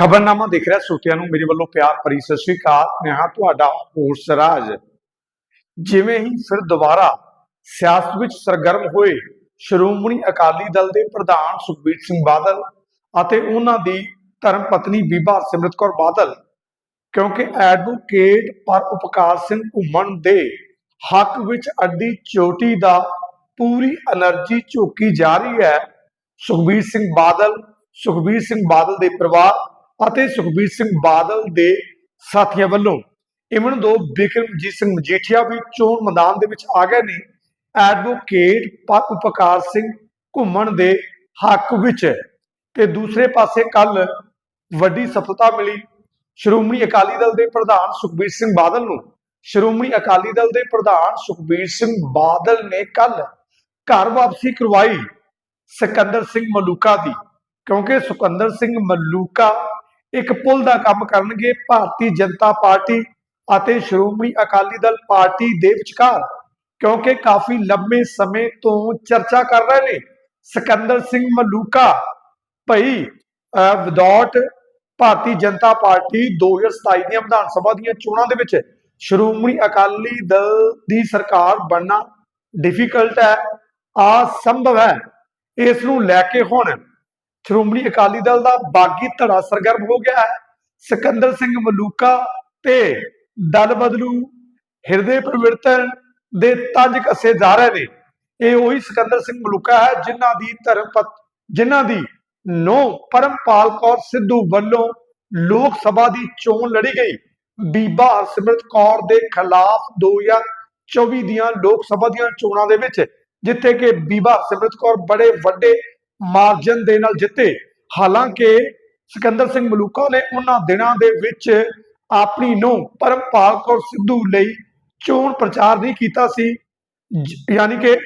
ਖਬਰਨਾਮਾ ਦੇਖ ਰਿਹਾ ਸੋਤਿਆਂ ਨੂੰ, ਮੇਰੇ ਵੱਲੋਂ ਪਿਆਰ ਭਰੀ ਸਤਿ ਸ਼੍ਰੀ ਅਕਾਲ। ਮੈਂ ਹਾਂ ਤੁਹਾਡਾ ਹੋਰ ਸਰਾਜ ਜਿਵੇਂ ਹੀ ਫਿਰ ਦੁਬਾਰਾ ਸਿਆਸਤ ਵਿੱਚ ਸਰਗਰਮ ਹੋਏ, ਸ਼੍ਰੋਮਣੀ ਅਕਾਲੀ ਦਲ ਦੇ ਪ੍ਰਧਾਨ ਸੁਖਬੀਰ ਸਿੰਘ ਬਾਦਲ ਅਤੇ ਉਹਨਾਂ ਦੀ ਧਰਮ ਪਤਨੀ ਬੀਬਾ ਸਿਮਰਤ ਕੌਰ ਬਾਦਲ, ਕਿਉਂਕਿ ਐਡਵੋਕੇਟ ਪਰ ਉਪਕਾਰ ਸਿੰਘ ਘੁੰਮਣ ਦੇ ਹੱਕ ਵਿੱਚ ਅੱਡੀ ਚੋਟੀ ਦਾ ਪੂਰੀ એનર્ਜੀ ਝੋਕੀ ਜਾ ਰਹੀ ਹੈ, ਸੁਖਬੀਰ ਸਿੰਘ ਬਾਦਲ, ਸੁਖਬੀਰ ਸਿੰਘ ਬਾਦਲ ਦੇ ਪਰਿਵਾਰ ਅਤੇ ਸੁਖਬੀਰ ਸਿੰਘ ਬਾਦਲ ਦੇ ਸਾਥੀਆਂ ਵੱਲੋਂ ਇਮਨ ਦੋ ਬਿਕਰਮਜੀਤ ਸਿੰਘ ਮਜੀਠੀਆ ਵੀ ਚੋਣ ਮੈਦਾਨ ਦੇ ਵਿੱਚ ਆ ਗਏ ਨੇ। ਐਡਵੋਕੇਟ ਪਰ ਸਿੰਘ ਘੁੰਮਣ ਦੇ ਹੱਕ ਵਿੱਚ ਤੇ ਦੂਸਰੇ ਪਾਸੇ ਕੱਲ ਵੱਡੀ ਸਫਲਤਾ ਮਿਲੀ। ਸ਼੍ਰੋਮਣੀ ਅਕਾਲੀ ਦਲ ਦੇ ਪ੍ਰਧਾਨ ਸੁਖਬੀਰ ਸਿੰਘ ਬਾਦਲ ਨੂੰ। ਸ਼੍ਰੋਮਣੀ ਅਕਾਲੀ ਦਲ ਦੇ ਪ੍ਰਧਾਨ ਸੁਖਬੀਰ ਸਿੰਘ ਬਾਦਲ ਨੇ ਕੱਲ ਘਰ ਵਾਪਸੀ ਕਰਵਾਈ ਸਿਕੰਦਰ ਸਿੰਘ ਮਲੂਕਾ ਦੀ। ਕਿਉਂਕਿ ਸੁਕੰਦਰ ਸਿੰਘ ਮਲੂਕਾ ਇੱਕ ਪੁਲ ਦਾ ਕੰਮ ਕਰਨਗੇ ਭਾਰਤੀ ਜਨਤਾ ਪਾਰਟੀ ਅਤੇ ਸ਼੍ਰੋਮਣੀ ਅਕਾਲੀ ਦਲ ਪਾਰਟੀ ਦੇ ਵਿਚਕਾਰ, ਕਿਉਂਕਿ ਕਾਫੀ ਲੰਬੇ ਸਮੇਂ ਤੋਂ ਚਰਚਾ ਕਰ ਰਹੇ ਨੇ। ਸਿਕੰਦਰ ਸਿੰਘ ਮਲੂਕਾ, ਭਈ ਵਿਦਆਊਟ ਭਾਰਤੀ ਜਨਤਾ ਪਾਰਟੀ 2027 ਦੀਆਂ ਵਿਧਾਨ ਸਭਾ ਦੀਆਂ ਚੋਣਾਂ ਦੇ ਵਿੱਚ ਸ਼੍ਰੋਮਣੀ ਅਕਾਲੀ ਦਲ ਦੀ ਸਰਕਾਰ ਬਣਨਾ ਡਿਫਿਕਲਟ ਹੈ ਅਸੰਭਵ ਹੈ। ਇਸ ਨੂੰ ਲੈ ਕੇ ਹੁਣ ਸ਼੍ਰੋਮਣੀ ਅਕਾਲੀ ਦਲ ਦਾ ਬਾਗੀ ਧੜਾ ਸਰਗਰਮ ਹੋ ਗਿਆ ਹੈ। ਸਿਕੰਦਰ ਸਿੰਘ ਮਲੂਕਾ ਤੇ ਦਲ ਬਦਲੂ, ਹਿਰਦੇ ਪਰਿਵਰਤਨ ਦੇ ਤੰਜ ਕੱਸੇ ਜਾ ਰਹੇ ਨੇ। ਇਹ ਉਹੀ ਸਿਕੰਦਰ ਸਿੰਘ ਮਲੂਕਾ ਹੈ, ਜਿਨ੍ਹਾਂ ਦੀ ਧਰਮ ਜਿਨ੍ਹਾਂ ਦੀ ਨੋ ਪਰਮਪਾਲ ਕੌਰ ਸਿੱਧੂ ਵੱਲੋਂ ਲੋਕ ਸਭਾ ਦੀ ਚੋਣ ਲੜੀ ਗਈ। ਬੀਬਾ ਹਰਸਿਮਰਤ ਕੌਰ ਦੇ ਖਿਲਾਫ 2024 ਦੀਆਂ ਲੋਕ ਸਭਾ ਦੀਆਂ ਚੋਣਾਂ ਦੇ ਵਿੱਚ, ਜਿੱਥੇ ਕਿ ਬੀਬਾ ਹਰਸਿਮਰਤ ਕੌਰ ਬੜੇ ਵੱਡੇ ਮਾਰਜਨ ਦੇ ਨਾਲ ਜਿੱਤੇ। ਹਾਲਾਂਕਿ ਸਿਕੰਦਰ ਸਿੰਘ ਮਲੂਕਾ ਨੇ ਉਹਨਾਂ ਦਿਨਾਂ ਦੇ ਵਿੱਚ ਆਪਣੀ ਨੂੰ ਪਰਮਪਾਲ ਕੌਰ ਸਿੱਧੂ ਲਈ ਚੋਣ ਪ੍ਰਚਾਰ ਨਹੀਂ ਕੀਤਾ ਸੀ। ਯਾਨੀ ਕਿ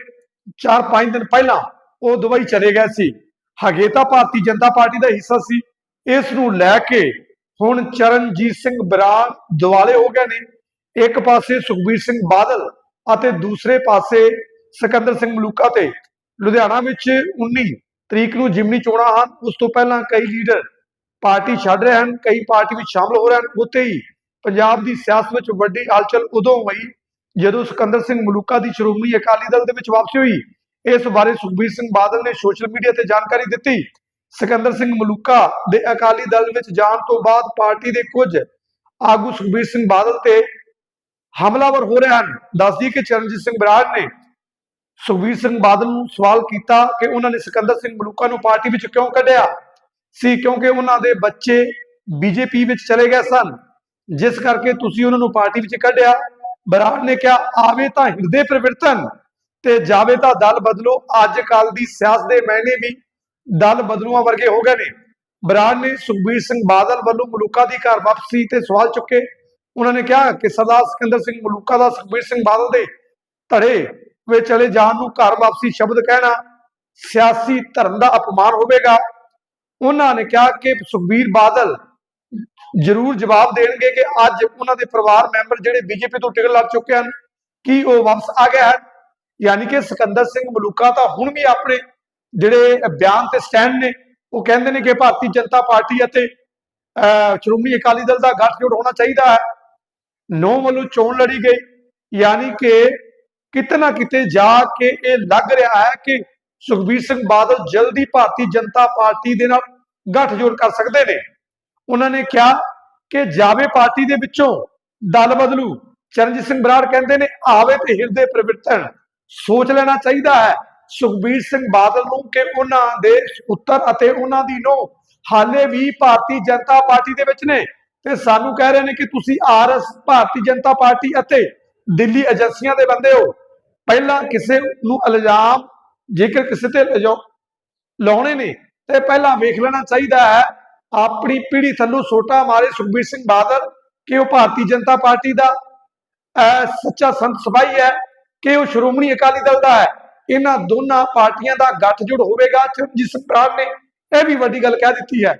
4-5 ਦਿਨ ਪਹਿਲਾਂ ਉਹ ਦੁਬਈ ਚਲੇ ਗਏ ਸੀ। ਹਗੇ ਭਾਰਤੀ ਜਨਤਾ ਪਾਰਟੀ ਦਾ ਹਿੱਸਾ ਸੀ। ਇਸ ਨੂੰ ਲੈ ਕੇ ਹੁਣ ਚਰਨਜੀਤ ਸਿੰਘ ਬਰਾੜ ਦਿਵਾਲੇ ਹੋ ਗਏ ਨੇ। ਇੱਕ ਪਾਸੇ ਸੁਖਬੀਰ ਸਿੰਘ ਬਾਦਲ ਅਤੇ ਦੂਸਰੇ ਪਾਸੇ ਸਿਕੰਦਰ ਸਿੰਘ ਮਲੂਕਾ ਤੇ। ਲੁਧਿਆਣਾ ਵਿੱਚ 19 ਤਰੀਕ ਨੂੰ ਜਿਮਨੀ ਚੋਣਾਂ ਹਨ, ਉਸ ਤੋਂ ਪਹਿਲਾਂ ਕਈ ਲੀਡਰ ਪਾਰਟੀ ਛੱਡ ਰਹੇ ਹਨ, ਕਈ ਪਾਰਟੀ ਵਿੱਚ ਸ਼ਾਮਲ ਹੋ ਰਹੇ ਹਨ। ਉੱਥੇ ਹੀ ਪੰਜਾਬ ਦੀ ਸਿਆਸਤ ਵਿੱਚ ਵੱਡੀ ਹਲਚਲ ਉਦੋਂ ਹੋਈ ਜਦੋਂ ਸਿਕੰਦਰ ਸਿੰਘ ਮਲੂਕਾ ਦੀ ਸ਼੍ਰੋਮਣੀ ਅਕਾਲੀ ਦਲ ਦੇ ਵਿੱਚ ਵਾਪਸੀ ਹੋਈ। ਇਸ ਬਾਰੇ ਸੁਖਬੀਰ ਸਿੰਘ ਬਾਦਲ ਨੇ ਸੋਸ਼ਲ ਮੀਡੀਆ ਤੇ ਜਾਣਕਾਰੀ ਦਿੱਤੀ। ਸਿਕੰਦਰ ਸਿੰਘ ਮਲੂਕਾ ਦੇ ਅਕਾਲੀ ਦਲ ਵਿੱਚ ਜਾਣ ਤੋਂ ਬਾਅਦ ਪਾਰਟੀ ਦੇ ਕੁਝ ਆਗੂ ਸੁਖਬੀਰ ਸਿੰਘ ਬਾਦਲ ਤੇ ਹਮਲਾਵਰ ਹੋ ਰਹੇ ਹਨ। ਦੱਸਦੀ ਕਿ ਚਰਨਜੀਤ ਸਿੰਘ ਬਰਾੜ ਨੇ ਸੁਖਬੀਰ ਸਿੰਘ ਬਾਦਲ ਨੂੰ ਸਵਾਲ ਕੀਤਾ ਕਿ ਉਹਨਾਂ ਨੇ ਸਿਕੰਦਰ ਸਿੰਘ ਮਲੂਕਾ ਨੂੰ ਪਾਰਟੀ ਵਿੱਚ ਕਿਉਂ ਕੱਢਿਆ? ਸੀ ਕਿਉਂਕਿ ਉਹਨਾਂ ਦੇ ਬੱਚੇ ਬੀਜੇਪੀ ਵਿੱਚ ਚਲੇ ਗਏ ਸਨ। ਜਿਸ ਕਰਕੇ ਤੁਸੀਂ ਉਹਨਾਂ ਨੂੰ ਪਾਰਟੀ ਵਿੱਚ ਕੱਢਿਆ। ਬਰਾੜ ਨੇ ਕਿਹਾ, ਆਵੇ ਤਾਂ ਹਿਰਦੇ ਪਰਿਵਰਤਨ ਤੇ ਜਾਵੇ ਤਾਂ ਦਲ ਬਦਲੋ। ਅੱਜ ਕੱਲ ਦੀ ਸਿਆਸਤ ਦੇ ਮੈਨੇ ਵੀ ਦਲ ਬਦਲੂਆਂ ਵਰਗੇ ਹੋ ਗਏ ਨੇ। ਬਰਾੜ ਨੇ ਸੁਖਬੀਰ ਸਿੰਘ ਬਾਦਲ ਵੱਲੋਂ ਮਲੂਕਾ ਦੀ ਘਰ ਵਾਪਸੀ ਤੇ ਸਵਾਲ ਚੁੱਕੇ। ਉਹਨਾਂ ਨੇ ਕਿਹਾ ਕਿ ਸਰਦਾਰ ਸਿਕੰਦਰ ਸਿੰਘ ਮਲੂਕਾ ਦਾ ਸੁਖਬੀਰ ਸਿੰਘ ਬਾਦਲ ਦੇ ਧੜੇ ਵਿੱਚ ਚਲੇ ਜਾਣ ਨੂੰ ਘਰ ਵਾਪਸੀ ਸ਼ਬਦ ਕਹਿਣਾ ਸਿਆਸੀ ਧਰਮ ਦਾ ਅਪਮਾਨ ਹੋਵੇਗਾ। ਉਹਨਾਂ ਨੇ ਕਿਹਾ ਕਿ ਸੁਖਬੀਰ ਬਾਦਲ ਜ਼ਰੂਰ ਜਵਾਬ ਦੇਣਗੇ ਕਿ ਅੱਜ ਉਹਨਾਂ ਦੇ ਪਰਿਵਾਰ ਮੈਂਬਰ ਜਿਹੜੇ ਬੀਜੇਪੀ ਤੋਂ ਟਿਕਟ ਲੱਗ ਚੁੱਕੇ ਹਨ ਕੀ ਉਹ ਵਾਪਸ ਆ ਗਏ ਹਨ? ਯਾਨੀ ਕਿ ਸਿਕੰਦਰ ਸਿੰਘ ਮਲੂਕਾ ਤਾਂ ਹੁਣ ਵੀ ਆਪਣੇ ਜਿਹੜੇ ਬਿਆਨ ਤੇ ਸਟੈਂਡ ਨੇ ਉਹ ਕਹਿੰਦੇ ਨੇ ਕਿ ਭਾਰਤੀ ਜਨਤਾ ਪਾਰਟੀ ਅਤੇ ਅਹ, ਸ਼੍ਰੋਮਣੀ ਅਕਾਲੀ ਦਲ ਦਾ ਗੱਠਜੋੜ ਹੋਣਾ ਚਾਹੀਦਾ ਹੈ। ਨੌ ਵੱਲੋਂ ਚੋਣ ਲੜੀ ਗਈ ਯਾਨੀ ਕਿ ਕਿਤੇ ਨਾ ਕਿਤੇ ਜਾ ਕੇ ਇਹ ਲੱਗ ਰਿਹਾ ਹੈ ਕਿ ਸੁਖਬੀਰ ਸਿੰਘ ਬਾਦਲ ਜਲਦੀ ਭਾਰਤੀ ਜਨਤਾ ਪਾਰਟੀ ਦੇ ਨਾਲ ਗੱਠਜੋੜ ਕਰ ਸਕਦੇ ਨੇ। ਉਹਨਾਂ ਨੇ ਕਿਹਾ ਕਿ ਜਾਵੇ ਪਾਰਟੀ ਦੇ ਵਿੱਚੋਂ ਦਲ ਬਦਲੂ। ਚਰਨਜੀਤ ਸਿੰਘ ਬਰਾੜ ਕਹਿੰਦੇ ਨੇ, ਆਵੇ ਤੇ ਹਿਰਦੇ ਪਰਿਵਰਤਨ ਸੋਚ ਲੈਣਾ ਚਾਹੀਦਾ ਹੈ ਸੁਖਬੀਰ ਸਿੰਘ ਬਾਦਲ ਨੂੰ ਕਿ ਉਹਨਾਂ ਦੇ ਉੱਤਰ ਅਤੇ ਉਹਨਾਂ ਦੀ ਨੋ ਹਾਲੇ ਵੀ ਭਾਰਤੀ ਜਨਤਾ ਪਾਰਟੀ ਦੇ ਵਿੱਚ ਨੇ। ਤੇ ਸਾਨੂੰ ਕਹਿ ਰਹੇ ਨੇ ਕਿ ਤੁਸੀਂ ਆਰਐਸ ਭਾਰਤੀ ਜਨਤਾ ਪਾਰਟੀ ਅਤੇ ਦਿੱਲੀ ਏਜੰਸੀਆਂ ਦੇ ਬੰਦੇ ਹੋ। ਪਹਿਲਾਂ ਕਿਸੇ ਨੂੰ ਇਲਜ਼ਾਮ, ਜੇਕਰ ਕਿਸੇ ਤੇ ਲਾਉਣੇ ਨੇ, ਤੇ ਪਹਿਲਾਂ ਵੇਖ ਲੈਣਾ ਚਾਹੀਦਾ ਹੈ, ਆਪਣੀ ਪੀੜੀ ਥੱਲੋਂ ਸੋਟਾ ਮਾਰੇ ਸੁਖਬੀਰ ਸਿੰਘ ਬਾਦਲ ਕਿ ਉਹ ਭਾਰਤੀ ਜਨਤਾ ਪਾਰਟੀ ਦਾ ਸੱਚਾ ਸੰਤ ਸਿਪਾਹੀ ਹੈ ਕਿ ਉਹ ਸ਼੍ਰੋਮਣੀ ਅਕਾਲੀ ਦਲ ਦਾ ਹੈ। ਇਹਨਾਂ ਦੋਨਾਂ ਪਾਰਟੀਆਂ ਦਾ ਗੱਠਜੋੜ ਹੋਵੇਗਾ ਚਰਨਜੀਤ ਸਿੰਘ ਬਰਾੜ ਨੇ ਇਹ ਵੀ ਵੱਡੀ ਗੱਲ ਕਹਿ ਦਿੱਤੀ ਹੈ।